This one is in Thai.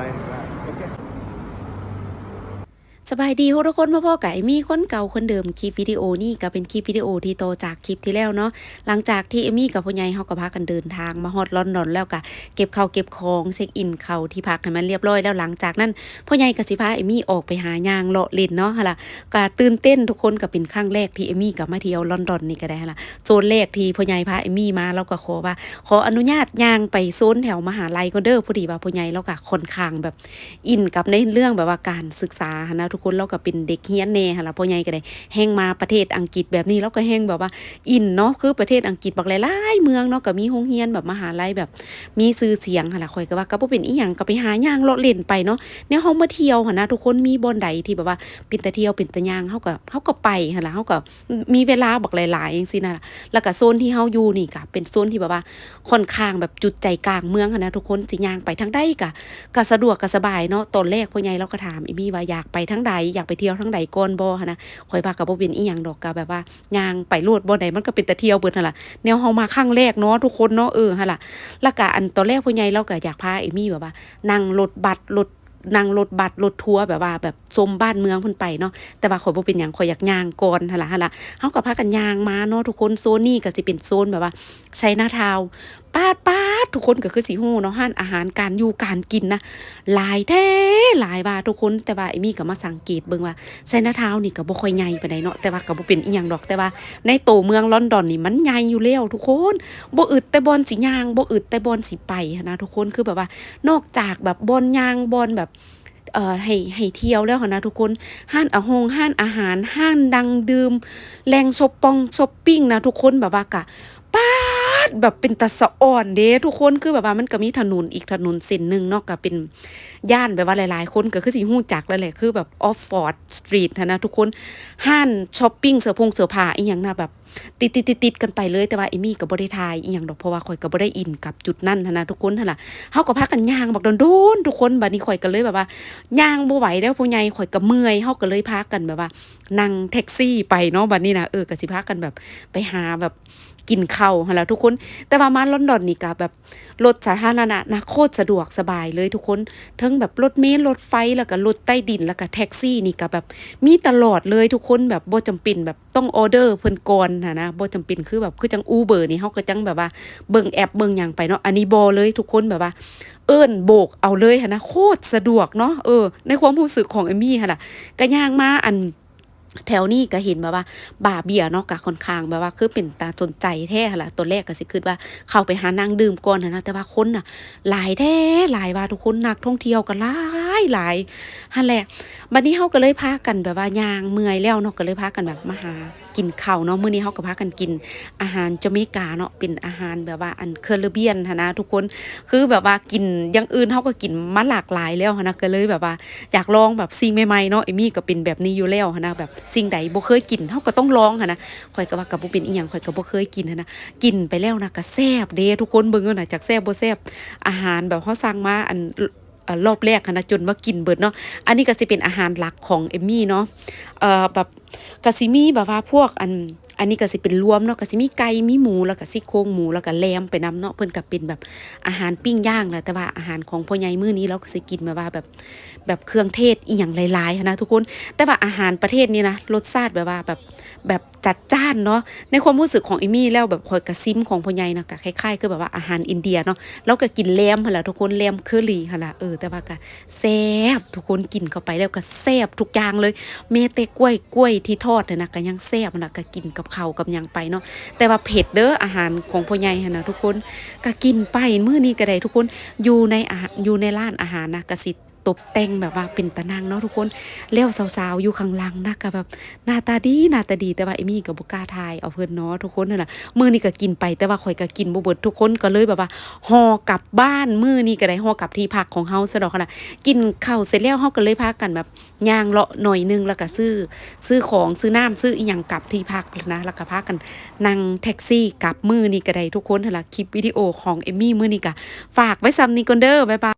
time สบายดีทุกคนมาพ่อไก่มีคนเก่าคนเดิมคลิปวิดีโอนี่ก็เป็นคลิปวิดีโอที่โตจากคลิปที่แล้วเนาะหลังจากที่เอมี่กับพ่อใหญ่เฮาก็พากันเดินทางมาฮอดลอนดอนแล้วก็เก็บเข้าเก็บของเช็คอินเข้าที่พักให้มันเรียบร้อยแล้วหลังจากนั้นพ่อใหญ่ก็สิพาเอมี่ออกไปหายางเลาะเล่นเนาะหั่นล่ะก็ตื่นเต้นทุกคนก็เป็นครั้งแรกที่เอมี่กับมาเที่ยวลอนดอนนี่ก็ได้หั่นล่ะโซนแรกที่พ่อใหญ่พาเอมี่มาเราก็ขอว่า ขออนุญาตยางไปโซนแถวมหาลัยก็เด้อพอดีว่าพ่อใหญ่เราก็ค่อนข้างแบบอินกับในเรื่องแบบว่าการศึกษานะทุกคนเราก็เป็นเด็กเฮียนแน่หั่นล่ะพ่อใหญ่ก็ได้แห่งมาประเทศอังกฤษแบบนี้เราก็แห่งแบบว่า อินเนาะคือประเทศอังกฤษบักหลายๆเมืองเนาะก็มีโรงเรียนแบบมหาลัยแบบ มีชื่อเสียงหั่นล่ะข่อยก็ว่าก็บ่เป็นอีหยังก็ไปหาย่างเลาะเล่นไปเนาะแนวเฮามาเที่ยวหั่นนะทุกคนมีบ่อนใดที่แบบว่าเป็นตะเที่ยวเป็นตะย่างเฮาก็เฮาก็ไปหั่นล่ะเฮาก็มีเวลาบักหลายๆจังซี่นะ่ะแล้วก็โซนที่เฮาอยู่นี่ก็เป็นโซนที่แบบว่าค่อนข้างแบบจุดใจกลางเมืองหั่นนะทุกคนสิย่างไปทางใดก็ก็สะดวกก็สบายเนาะตอนแรกพ่อใหญ่เราก็ถามอีมี่ว่าอยากไปทั้งใดอยากไปเที่ยวทั้งใดก่อนบ่หั้นะข่อยว่าก็บ่เป็นอีหยังดอกก็แบบว่ายางไปโลดบ่ใดมันก็เป็นแต่เที่ยวเบิดหั่นล่ะแนวเฮามาครั้งแรกเนาะทุกคนเนาะเออหั่นล่ะแล้วก็อันตอนแรกพ่อใหญ่เราก็อยากพาอีมี่แบบว่านั่งรถบัสรถนั่งรถบัสรถทัวร์แบบว่าแบบชมบ้านเมืองเพิ่นไปเนาะแต่ว่าข่อยบ่เป็นหยังข่อยอยากย่างก่อนหั่นล่ะหั่นล่ะเฮาก็พากันย่างมาเนาะทุกคนโซนนี้ก็สิเป็นโซนแบบว่าไชน่าทาวปาดปาดทุกคนก็คือสีหูเนาะห้านอาหารการอยู่การกินนะหลายแท้หลายบาทุกคนแต่ว่าเอมี่ก็มาสังเกตเบิ่งว่าไซนาทาวนี่ก็บ่ค่อยใหญ่ปานใดเนาะแต่ว่าก็บ่เป็นอีหยังดอกแต่ว่า ในโตเมืองลอนดอนนี่มันใหญ่อยู่แล้วทุกคนบ่อึดแต่บอนสิย่างบ่อึดแต่บอนสิไปนะทุกคนคือแบบว่า นอกจากแบบบอนย่างบอนแบบเอ่อให้ให้เที่ยวแล้วนะทุกคนห้านอาหงห้านอาหารห้านดังดื่มแหล่งช้อปปองช้อปปิ้งนะทุกคนแบบว่ากะ แบบเป็นตะสะอ่อนเด้ทุกคนคือแบบว่ามันก็มีถนนอีกถนนเส้นหนึ่งเนาะก็เป็นย่านแบบว่าหลาย ๆ คนก็คือสิฮู้จักแล้วแหละคือแบบออฟฟอร์ดสตรีทนะทุกคนห้านช้อปปิ้งเสื้อผงเสื้อผ้าอีหยังนะแบบติดติดติดติดกันไปเลยแต่ว่าเอมี่ก็บ่ได้ทายอีหยังดอกเพราะว่าข่อยก็บ่ได้อินกับจุดนั้นนะทุกคนหั่นล่ะเฮาก็พากันย่างบักโดนๆทุกคนบัดนี้ข่อยก็เลยแบบว่าย่างบ่ไหวแล้วผู้ใหญ่ข่อยก็เมื่อยเฮาก็เลยพากันแบบว่านั่งแท็กซี่ไปเนาะบัดนี้นะเออก็สิพากันแบบไปหาแบบกินข้าวหั่นล่ะทุกคนแต่ว่ามาลอนดอนนี่ก็แบบรถสาธารณะนะโคตรสะดวกสบายเลยทุกคนทั้งแบบรถเมล์รถไฟแล้วก็รถใต้ดินแล้วก็แท็กซี่นี่ก็แบบมีตลอดเลยทุกคนแบบบ่จำเป็นแบบต้องออเดอร์เพิ่นก่อนนะนะบ่จำเป็นคือแบบคือจัง Uber นี่เฮาก็จังแบบว่าเบิ่งแอปเบิ่งหยังไปเนาะอันนี้บ่เลยทุกคนแบบว่าเอิ้นโบกเอาเลยหั่นะโคตรสะดวกเนาะเออในความรู้สึกของเอมี่หั่นล่ะก็ย่างมาอัน แถวนี้ก็เห็นแบบว่า บาเบียร์เนาะก็ค่อนข้างแบบว่าคือเป็นตาจนใจแท้ละตัวแรกก็สิคิดว่าเข้าไปหานางดื่มก่อนนะแต่ว่าคนน่ะหลายแท้หลายว่าทุกคนนักท่องเที่ยวก็หลาย หลายหั่นแหละบัดนี้เฮาก็เลยพากันแบบว่ายางเมื่อยแล้วเนาะก็เลยพากันแบบมาหากินข้าวเนาะมื้อนี้เฮาก็พากันกินอาหารจาเมกาเนาะเป็นอาหารแบบว่าอันเคอร์เบียนนะทุกคนคือแบบว่ากินอย่างอื่นเฮาก็กินมาหลากหลายแล้วนะก็เลยแบบว่าอยากลองแบบสิ่งใหม่ๆเนาะเอมี่ก็เป็นแบบนี้อยู่แล้วนะแบบสิ่งใดบ่เคยกินเฮาก็ต้องลองนะข่อยก็ว่าก็บ่เป็นอีหยังข่อยก็บ่เคยกินนะกินไปแล้วนะก็แซ่บเด้ทุกคนเบิ่งเอาน่ะจากแซ่บบ่แซ่บอาหารแบบเฮาสั่งมาอัน รอบแรกนะจนว่ากินเบิดเนาะอันนี้ก็สิเป็นอาหารหลักของเอมมี่เนาะเอ่อแบบกะซิมีแบบว่าพวกอัน อันนี้ก็สิเป็นรวมเนาะก็สิมีไก่มีหมูแล้วก็ซี่โครงหมูแล้วก็แลมไปนํเนาะเพิ่นก็เป็นแบบอาหารปิ้งย่างแหละแต่ว่าอาหารของพ่อใหญ่มื้อนี้เราก็สิกินแบบว่าแบบแบบเครื่องเทศอีหยังหลายๆนะทุกคน แต่ว่าอาหารประเทศนี้นะรสชาติแบบว่าแบบแบบจัดจ้านเนาะในความรู้สึกของเอมี่แล้วแบบคอยกระซิมของพ่อใหญ่เนาะก็คล้ายๆคือแบบว่าอาหารอินเดียเนาะแล้วก็กินแลมหั่นล่ะทุกคนแลมเคอรี่หั่นล่ะเออแต่ว่าก็แซ่บทุกคนกินเข้าไปแล้วก็แซ่บทุกอย่างเลยเมแต่กล้วยกล้วยที่ทอดเนี่ยนะก็ยังแซ่บนะก็กินกับเขากับยังไปเนาะแต่ว่าเผ็ดเด้ออาหารของพ่อใหญ่นะทุกคนก็กินไปมื้อนี้ก็ได้ทุกคนอยู่ในอาหารอยู่ในร้านอาหารนะกระสิ ตกแต่งแบบว่าเป็นตะนางเนาะทุกคนแล้วสาวๆอยู่ข้างหลังนะก็แบบหน้าตาดีหน้าตาดีแต่ว่าเอมี่ก็บ่กล้าทายเอาเพิ่นเนาะทุกคนนั่นน่ะมื้อนี้ก็กินไปแต่ว่าข่อยก็กินบ่เบิดทุกคนก็เลยแบบว่าห่อกลับบ้านมื้อนี้ก็ได้ห่อกลับที่พักของเฮาซะดอกค่ะนะกินข้าวเสร็จแล้วเฮาก็เลยพากันแบบย่างเลาะหน่อยนึงแล้วก็ซื้อซื้อของซื้อน้ำซื้ออีหยังกลับที่พักนะแล้วก็พากันนั่งแท็กซี่กลับมื้อนี้ก็ได้ทุกคนนั่นล่ะคลิปวิดีโอของเอมี่มื้อนี้ก็ฝากไว้ซ้ำนี้ก่อนเด้อบ๊ายบาย